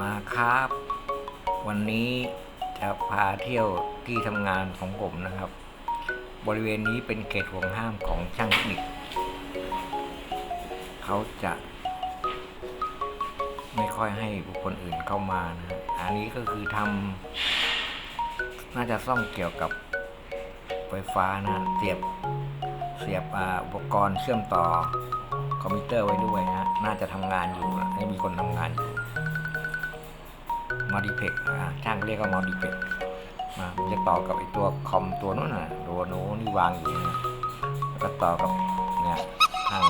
มาครับ วันนี้จะพาเที่ยวที่ทำงานของผมนะครับ บริเวณนี้เป็นเขตห่วงห้ามของช่างเทคนิคเขาจะ ไม่ค่อยให้บุคคลอื่นเข้ามานะฮะอันนี้ก็คือทำน่าจะซ่อมเกี่ยวกับไฟฟ้านะเสียบเสียบอุปกรณ์เชื่อมต่อ อมพิวเตอร์ไว้ด้วยนะน่าจะทำงานอยู่ให้มีคนทำงานอยู่มอดิเพกนะช่างเรียกว่ามอดิเพกมาจะต่อกับไอตัวคอมตัวนู้นน่ะตัวโน้นี่วางอยู่นะแล้วก็ต่อกับเนี่ยทาง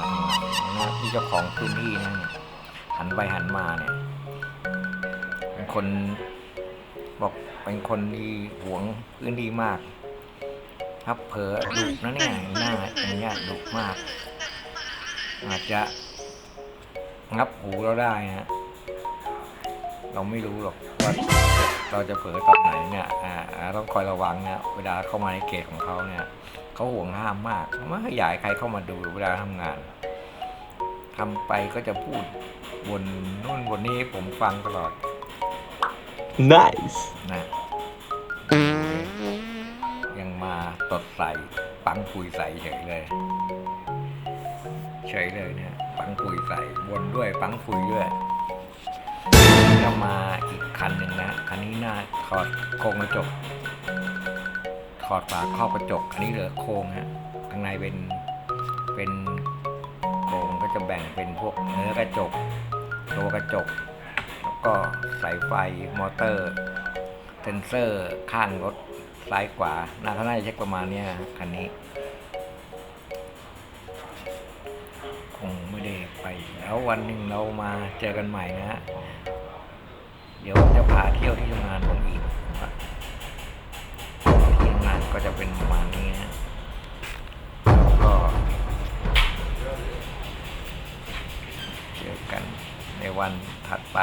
นะที่เจ้าของพื้นที่นะเนี่ยหันไปหันมาเนี่ยเป็นคนบอกเป็นคนที่หวงพื้นที่มาก ครับเผลอดุนะเนี่ยหน้าอย่างเงี้ยดุมาก อาจจะงับหูเราได้นะเราไม่รู้หรอกว่าเราจะเผลอตอนไหนเนี่ยอ่าอ่าต้องคอยระวังนะเวลาเข้ามาในเขตของเขาเนี่ยเขาห่วงห้ามมากไม่อยากให้ใครเข้ามาดูเวลาทำงานทำไปก็จะพูดบนนู่นบนนี้ให้ผมฟังตลอด Nice. นะยังมาตดใส่ปังปุยใส่เฉยเลย เฉยเลยเนี่ยปังปุ๋ยใส่บนด้วยปังปุ๋ยด้วยก็มาอีกคันหนึ่งนะคันนี้หน้าถอดโครงกระจก ถอดฝาครอบกระจก อันนี้เหลือโครงฮะข้างในเป็นเป็นโครงก็จะแบ่งเป็นพวกเนื้อกระจกตัวกระจก แล้วก็สายไฟมอเตอร์เซนเซอร์ข้างรถซ้ายขวาหน้าข้างหน้าจะเช็คประมาณนี้คันนี้ แล้ววันหนึ่งเรามาเจอกันใหม่นะฮะ เดี๋ยวจะพาเที่ยวที่ทำงานผมอีกที่ทำงานก็จะเป็นประมาณนี้นะแล้วก็เจอกันในวันถัดไป